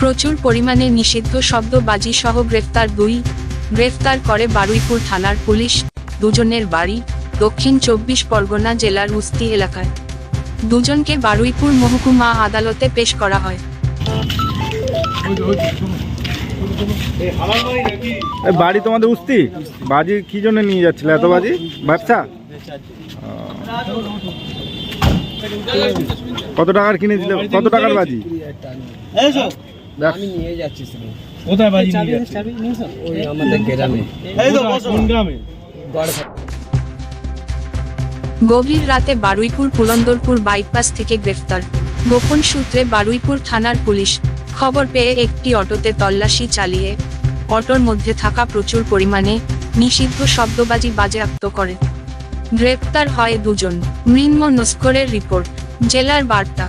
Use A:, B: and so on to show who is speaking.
A: প্রচুর পরিমাণে নিষিদ্ধ শব্দ বাজি সহ গ্রেফতার দুই গ্রেফতার করে বারুইপুর থানার পুলিশ দুজনের বাড়ি দক্ষিণ চব্বিশ পরগনা জেলার উস্তি এলাকায়। দুজনকে বারুইপুর মহকুমা আদালতে পেশ করা হয়।
B: বাড়ি তোমাদের উস্তি? বাজি কি জন্য নিয়ে যাচ্ছিলে? এত বাজি? ব্যবসা? কত টাকার কিনেছিলে? কত টাকার বাজি?
C: আমি নিয়ে যাচ্ছি শুধু
D: কোথায় বাজি নিয়ে যাচ্ছে?
C: ওই আমাদের গ্রামে।
D: কোন গ্রামে?
A: গভীর রাতে বারুইপুর পুলন্দরপুর বাইপাস থেকে গ্রেফতার। গোপন সূত্রে বারুইপুর থানার পুলিশ খবর পেয়ে একটি অটোতে তল্লাশি চালিয়ে অটোর মধ্যে থাকা প্রচুর পরিমাণে নিষিদ্ধ শব্দবাজি বাজেয়াপ্ত করে। গ্রেপ্তার হয় দুজন। মৃন্ম নস্করের রিপোর্ট জেলার বার্তা।